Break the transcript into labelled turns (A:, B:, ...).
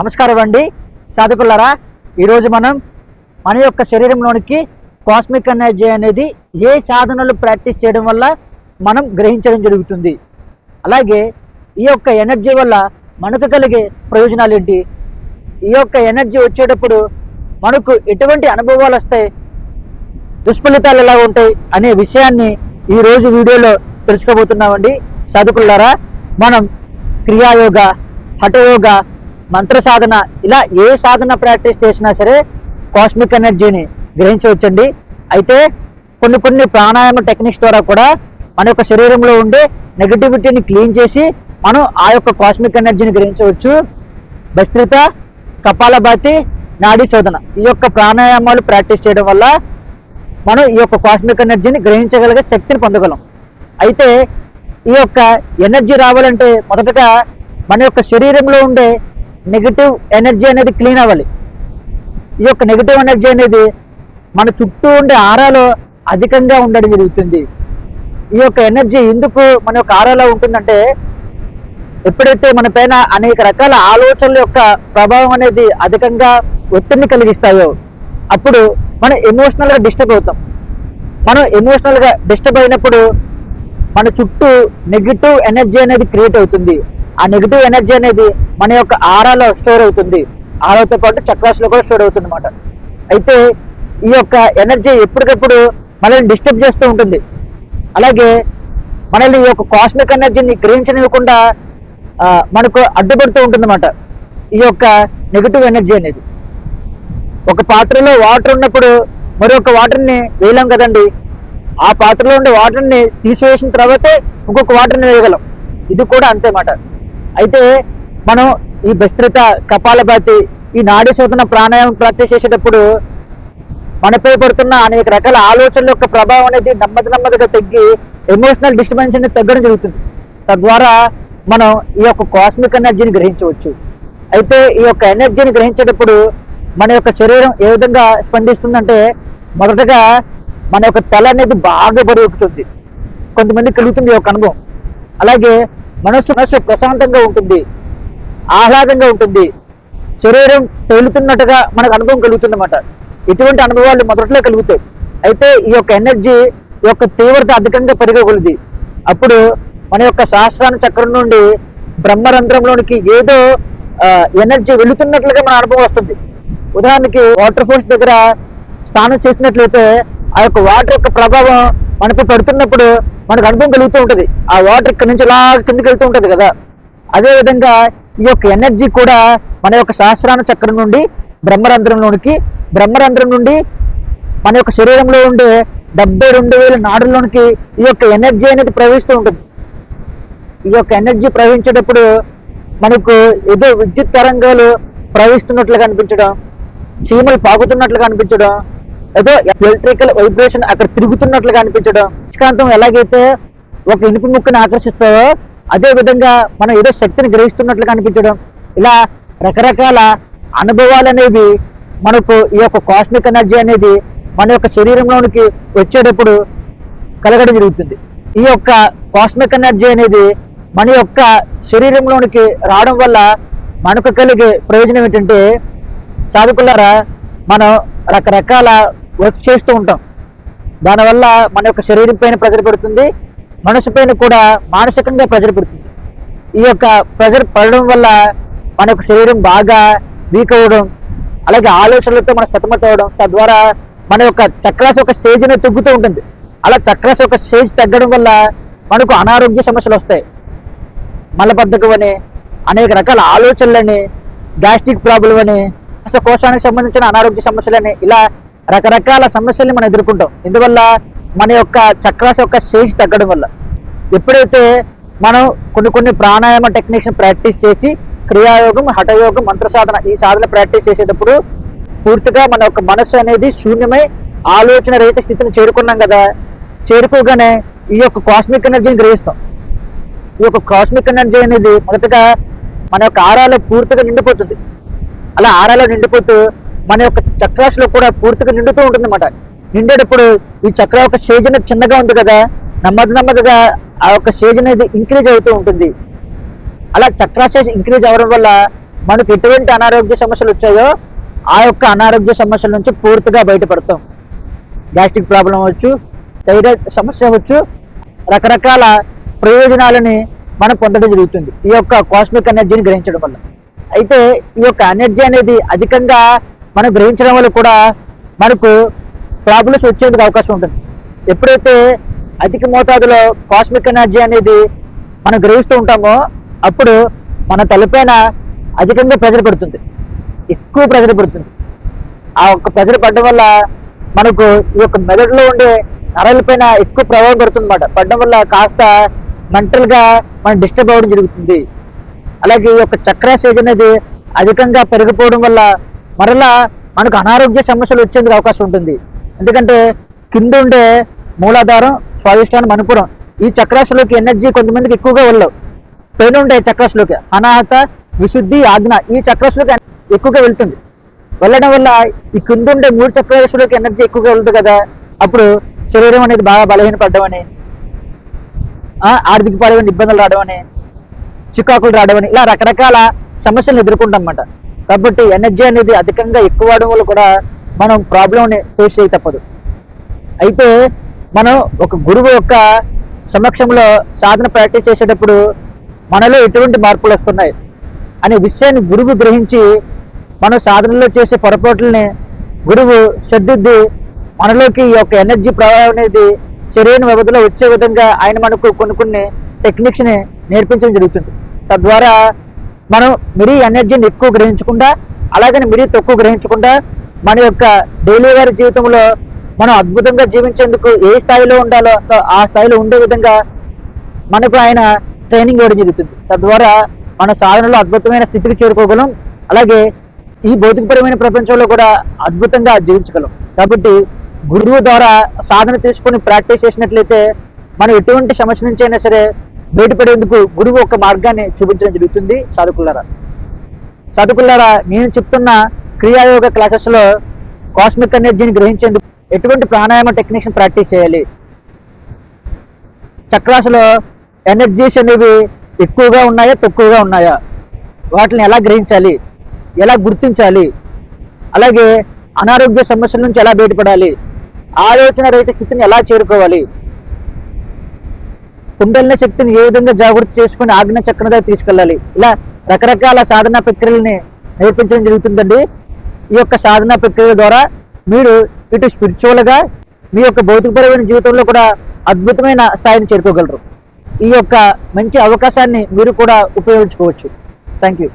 A: నమస్కారం అండి. సాధకులారా ఈరోజు మనం మన యొక్క శరీరంలోనికి కాస్మిక్ ఎనర్జీ అనేది ఏ సాధనలు ప్రాక్టీస్ చేయడం వల్ల మనం గ్రహించడం జరుగుతుంది. అలాగే ఈ యొక్క ఎనర్జీ వల్ల మనకు కలిగే ప్రయోజనాలు ఏంటి? ఈ యొక్క ఎనర్జీ వచ్చేటప్పుడు మనకు ఎటువంటి అనుభవాలు వస్తాయి? దుష్ఫలితాలు ఎలా ఉంటాయి? అనే విషయాన్ని ఈరోజు వీడియోలో తెలుసుకోబోతున్నామండి. సాధకులారా మనం క్రియాయోగ హఠయోగ మంత్ర సాధన ఇలా ఏ సాధన ప్రాక్టీస్ చేసినా సరే కాస్మిక్ ఎనర్జీని గ్రహించవచ్చండి. అయితే కొన్ని కొన్ని ప్రాణాయామ టెక్నిక్స్ ద్వారా కూడా మన యొక్క శరీరంలో ఉండే నెగటివిటీని క్లీన్ చేసి మనం ఆ యొక్క కాస్మిక్ ఎనర్జీని గ్రహించవచ్చు. భస్త్రిత కపాలభాతి నాడీ శోధన ఈ యొక్క ప్రాణాయామాలు ప్రాక్టీస్ చేయడం వల్ల మనం ఈ యొక్క కాస్మిక్ ఎనర్జీని గ్రహించగలిగే శక్తిని పొందగలం. అయితే ఈ యొక్క ఎనర్జీ రావాలంటే మొదటగా మన యొక్క శరీరంలో ఉండే నెగిటివ్ ఎనర్జీ అనేది క్లీన్ అవ్వాలి. ఈ యొక్క నెగిటివ్ ఎనర్జీ అనేది మన చుట్టూ ఉండే ఆరాలో అధికంగా ఉండడం జరుగుతుంది. ఈ యొక్క ఎనర్జీ ఎందుకు మన యొక్క ఆరాలో ఉంటుందంటే ఎప్పుడైతే మన పైన అనేక రకాల ఆలోచనల యొక్క ప్రభావం అనేది అధికంగా ఒత్తిడిని కలిగిస్తాయో అప్పుడు మనం ఎమోషనల్గా డిస్టర్బ్ అవుతాం. మనం ఎమోషనల్గా డిస్టర్బ్ అయినప్పుడు మన చుట్టూ నెగిటివ్ ఎనర్జీ అనేది క్రియేట్ అవుతుంది. ఆ నెగిటివ్ ఎనర్జీ అనేది మన యొక్క ఆరాలో స్టోర్ అవుతుంది. ఆరాతో పాటు చక్రాసులో కూడా స్టోర్ అవుతుంది అనమాట అయితే ఈ యొక్క ఎనర్జీ ఎప్పటికప్పుడు మనల్ని డిస్టర్బ్ చేస్తూ ఉంటుంది. అలాగే మనల్ని ఈ యొక్క కాస్మిక్ ఎనర్జీని గ్రహించనివ్వకుండా మనకు అడ్డుపడుతూ ఉంటుందన్నమాట ఈ యొక్క నెగిటివ్ ఎనర్జీ అనేది. ఒక పాత్రలో వాటర్ ఉన్నప్పుడు మరొక వాటర్ని వేయలేం కదండి? ఆ పాత్రలో ఉండే వాటర్ని తీసివేసిన తర్వాతే ఇంకొక వాటర్ని వేయగలం. ఇది కూడా అంతేమాట అయితే మనం ఈ భస్త్రిత కపాలభాతి ఈ నాడీ శోధన ప్రాణాయామం ప్రాక్టీస్ చేసేటప్పుడు మనపై పడుతున్న అనేక రకాల ఆలోచనల యొక్క ప్రభావం అనేది నెమ్మది నెమ్మదిగా తగ్గి ఎమోషనల్ డిస్టర్బెన్స్ అనేది తగ్గడం జరుగుతుంది. తద్వారా మనం ఈ యొక్క కాస్మిక్ ఎనర్జీని గ్రహించవచ్చు. అయితే ఈ యొక్క ఎనర్జీని గ్రహించేటప్పుడు మన యొక్క శరీరం ఏ విధంగా స్పందిస్తుందంటే మొదటగా మన యొక్క తల అనేది బాగా బరువుకుతుంది కొంతమంది కలుగుతుంది ఈ యొక్క అనుభవం. అలాగే మనస్సు మనస్సు ప్రశాంతంగా ఉంటుంది. ఆహ్లాదంగా ఉంటుంది. శరీరం తేలుతున్నట్టుగా మనకు అనుభవం కలుగుతుంది ఇటువంటి అనుభవాలు మొదట్లో కలుగుతాయి. అయితే ఈ యొక్క ఎనర్జీ ఈ యొక్క తీవ్రత అధికంగా పెరగగలది. అప్పుడు మన యొక్క శాస్త్రాన చక్రం నుండి బ్రహ్మరంధ్రంలోనికి ఏదో ఎనర్జీ వెళుతున్నట్లుగా మన అనుభవం వస్తుంది. ఉదాహరణకి వాటర్ ఫాల్స్ దగ్గర స్నానం చేసినట్లయితే ఆ యొక్క వాటర్ యొక్క ప్రభావం మనపై పడుతున్నప్పుడు మనకు అనుభవం కలుగుతూ ఉంటుంది. ఆ వాటర్ ఇక్కడ నుంచి ఇలా కిందకి వెళ్తూ ఉంటుంది కదా. అదే విధంగా ఈ యొక్క ఎనర్జీ కూడా మన యొక్క శాస్త్రాన చక్రం నుండి బ్రహ్మరంధ్రంలోనికి బ్రహ్మరంధ్రం నుండి మన యొక్క శరీరంలో ఉండే డెబ్బై రెండు వేల నాడుల్లోనికి ఈ యొక్క ఎనర్జీ అనేది ప్రవహిస్తూ ఉంటుంది. ఈ యొక్క ఎనర్జీ ప్రవహించేటప్పుడు మనకు ఏదో విద్యుత్ తరంగాలు ప్రవహిస్తున్నట్లుగా అనిపించడం చీమలు పాకుతున్నట్లుగా అనిపించడం ఏదో ఎలక్ట్రికల్ వైబ్రేషన్ అక్కడ తిరుగుతున్నట్లుగా అనిపించడం. నిష్కాంతం ఎలాగైతే ఒక ఇనుపు ముక్కని ఆకర్షిస్తుందో అదే విధంగా మనం ఏదో శక్తిని గ్రహిస్తున్నట్లుగా అనిపించడం. ఇలా రకరకాల అనుభవాలు అనేవి మనకు ఈ యొక్క కాస్మిక్ ఎనర్జీ అనేది మన యొక్క శరీరంలోనికి వచ్చేటప్పుడు కలగడం జరుగుతుంది. ఈ యొక్క కాస్మిక్ ఎనర్జీ అనేది మన యొక్క శరీరంలోనికి రావడం వల్ల మనకు కలిగే ప్రయోజనం ఏంటంటే సాధకులారా మనం రకరకాల వర్క్ చేస్తూ ఉంటాం. దానివల్ల మన యొక్క శరీరం పైన ప్రెజర్ పడుతుంది మనసు పైన కూడా మానసికంగా ప్రెజర్ పడుతుంది. ఈ యొక్క ప్రెజర్ పడడం వల్ల మన యొక్క శరీరం బాగా వీక్ అవ్వడం అలాగే ఆలోచనలతో మనం సతమతవడం తద్వారా మన యొక్క చక్రాస్ యొక్క స్టేజ్ అనేది తగ్గుతూ ఉంటుంది. అలా చక్రాస్ యొక్క స్టేజ్ తగ్గడం వల్ల మనకు అనారోగ్య సమస్యలు వస్తాయి. మలబద్ధకం అని అనేక రకాల ఆలోచనలని గ్యాస్ట్రిక్ ప్రాబ్లం అని అసలు కోశానికి సంబంధించిన అనారోగ్య సమస్యలని ఇలా రకరకాల సమస్యల్ని మనం ఎదుర్కొంటాం. ఇందువల్ల మన యొక్క చక్రాస్ యొక్క స్టేజ్ తగ్గడం వల్ల. ఎప్పుడైతే మనం కొన్ని కొన్ని ప్రాణాయామ టెక్నిక్స్ ప్రాక్టీస్ చేసి క్రియాయోగం హఠయోగం మంత్ర సాధన ఈ సాధన ప్రాక్టీస్ చేసేటప్పుడు పూర్తిగా మన యొక్క మనస్సు అనేది శూన్యమై ఆలోచన రహిత స్థితిని చేరుకున్నాం కదా. చేరుకోగానే ఈ యొక్క కాస్మిక్ ఎనర్జీని గ్రహిస్తాం. ఈ యొక్క కాస్మిక్ ఎనర్జీ అనేది మొదటగా మన యొక్క ఆరాలో పూర్తిగా నిండిపోతుంది. అలా ఆరాలో నిండిపోతూ మన యొక్క చక్రాస్లో కూడా పూర్తిగా నిండుతూ ఉంటుంది అనమాట నిండేటప్పుడు ఈ చక్ర యొక్క సేజ్ అనేది చిన్నగా ఉంది కదా నెమ్మది నెమ్మదిగా ఆ యొక్క సేజ్ అనేది ఇంక్రీజ్ అవుతూ ఉంటుంది. అలా చక్రాశేజ్ ఇంక్రీజ్ అవ్వడం వల్ల మనకు ఎటువంటి అనారోగ్య సమస్యలు వచ్చాయో ఆ యొక్క అనారోగ్య సమస్యల నుంచి పూర్తిగా బయటపడతాం. గ్యాస్ట్రిక్ ప్రాబ్లం అవ్వచ్చు థైరాయిడ్ సమస్య అవ్వచ్చు రకరకాల ప్రయోజనాలని మనం పొందడం జరుగుతుంది. ఈ యొక్క కాస్మిక్ ఎనర్జీని గ్రహించడం వల్ల. అయితే ఈ యొక్క ఎనర్జీ అనేది అధికంగా మనం గ్రహించడం వల్ల కూడా మనకు ప్రాబ్లమ్స్ వచ్చేందుకు అవకాశం ఉంటుంది. ఎప్పుడైతే అధిక మోతాదులో కాస్మిక్ ఎనర్జీ అనేది మనం గ్రహిస్తూ ఉంటామో అప్పుడు మన తలపైన అధికంగా ప్రెజర్ పడుతుంది. ఎక్కువ ప్రెజర్ పడుతుంది. ఆ ఒక్క ప్రెజర్ పడడం వల్ల మనకు ఈ యొక్క మెదడులో ఉండే నరాల పైన ఎక్కువ ప్రభావం పడుతుంది అనమాట పడడం వల్ల కాస్త మెంటల్గా మనం డిస్టర్బ్ అవ్వడం జరుగుతుంది. అలాగే ఈ యొక్క చక్రాసేజ్ అనేది అధికంగా పెరిగిపోవడం వల్ల మరలా మనకు అనారోగ్య సమస్యలు వచ్చేందుకు అవకాశం ఉంటుంది. ఎందుకంటే కింద ఉండే మూలాధారం స్వాదిష్టానం మణిపురం ఈ చక్రాసులోకి ఎనర్జీ కొంతమందికి ఎక్కువగా వెళ్ళవు. పైన ఉండే చక్రాసులోకి అనాహత విశుద్ధి ఆజ్ఞ ఈ చక్రాసులోకి ఎక్కువగా వెళ్తుంది. వెళ్ళడం వల్ల ఈ కింద ఉండే మూడు చక్రాసులోకి ఎనర్జీ ఎక్కువగా వెళ్తుంది కదా. అప్పుడు శరీరం అనేది బాగా బలహీనపడడం అని ఆ, ఆర్థిక పరమైన ఇబ్బందులు రావడం అని చికాకులు రావడం అని ఇలా రకరకాల సమస్యలను ఎదుర్కొంటాం అన్నమాట. కాబట్టి ఎనర్జీ అనేది అధికంగా ఎక్కువ అవడం వల్ల కూడా మనం ప్రాబ్లంని ఫేస్ చేయ తప్పదు. అయితే మనం ఒక గురువు యొక్క సమక్షంలో సాధన ప్రాక్టీస్ చేసేటప్పుడు మనలో ఎటువంటి మార్పులు వస్తున్నాయి అనే విషయాన్ని గురువు గ్రహించి మనం సాధనలో చేసే పొరపాట్లని గురువు సర్దిద్ది మనలోకి ఈ యొక్క ఎనర్జీ ప్రవాహం అనేది సరైన వ్యవధిలో వచ్చే విధంగా ఆయన మనకు కొన్ని కొన్ని టెక్నిక్స్ని నేర్పించడం జరుగుతుంది. తద్వారా మనం మిరీ ఎనర్జీని ఎక్కువ గ్రహించకుండా అలాగని మిరీ తక్కువ గ్రహించకుండా మన యొక్క డైలీ వారి జీవితంలో మనం అద్భుతంగా జీవించేందుకు ఏ స్థాయిలో ఉండాలో ఆ స్థాయిలో ఉండే విధంగా మనకు ఆయన ట్రైనింగ్ ఇవ్వడం జరుగుతుంది. తద్వారా మన సాధనలో అద్భుతమైన స్థితికి చేరుకోగలం. అలాగే ఈ భౌతికపరమైన ప్రపంచంలో కూడా అద్భుతంగా జీవించగలం. కాబట్టి గురువు ద్వారా సాధన తీసుకొని ప్రాక్టీస్ చేసినట్లయితే మనం ఎటువంటి సమస్య నుంచి అయినా సరే బయటపడేందుకు గురువు ఒక మార్గాన్ని చూపించడం జరుగుతుంది. సాధకులారా. సాధకులారా నేను చెప్తున్న క్రియాయోగ క్లాసెస్లో కాస్మిక్ ఎనర్జీని గ్రహించేందుకు ఎటువంటి ప్రాణాయామ టెక్నిక్స్ని ప్రాక్టీస్ చేయాలి? చక్రాసులో ఎనర్జీస్ అనేవి ఎక్కువగా ఉన్నాయా తక్కువగా ఉన్నాయా? వాటిని ఎలా గ్రహించాలి? ఎలా గుర్తించాలి? అలాగే అనారోగ్య సమస్యల నుంచి ఎలా బయటపడాలి? ఆలోచన రహిత స్థితిని ఎలా చేరుకోవాలి? కుండలిన శక్తిని ఏ విధంగా జాగృతి చేసుకుని ఆజ్ఞ చక్రంగా తీసుకెళ్ళాలి. ఇలా రకరకాల సాధనా ప్రక్రియల్ని నేర్పించడం జరుగుతుందండి. ఈ యొక్క సాధనా ప్రక్రియ ద్వారా మీరు ఇటు స్పిరిచువల్గా మీ యొక్క భౌతికపరమైన జీవితంలో కూడా అద్భుతమైన స్థాయిని చేరుకోగలరు. ఈ యొక్క మంచి అవకాశాన్ని మీరు కూడా ఉపయోగించుకోవచ్చు. Thank you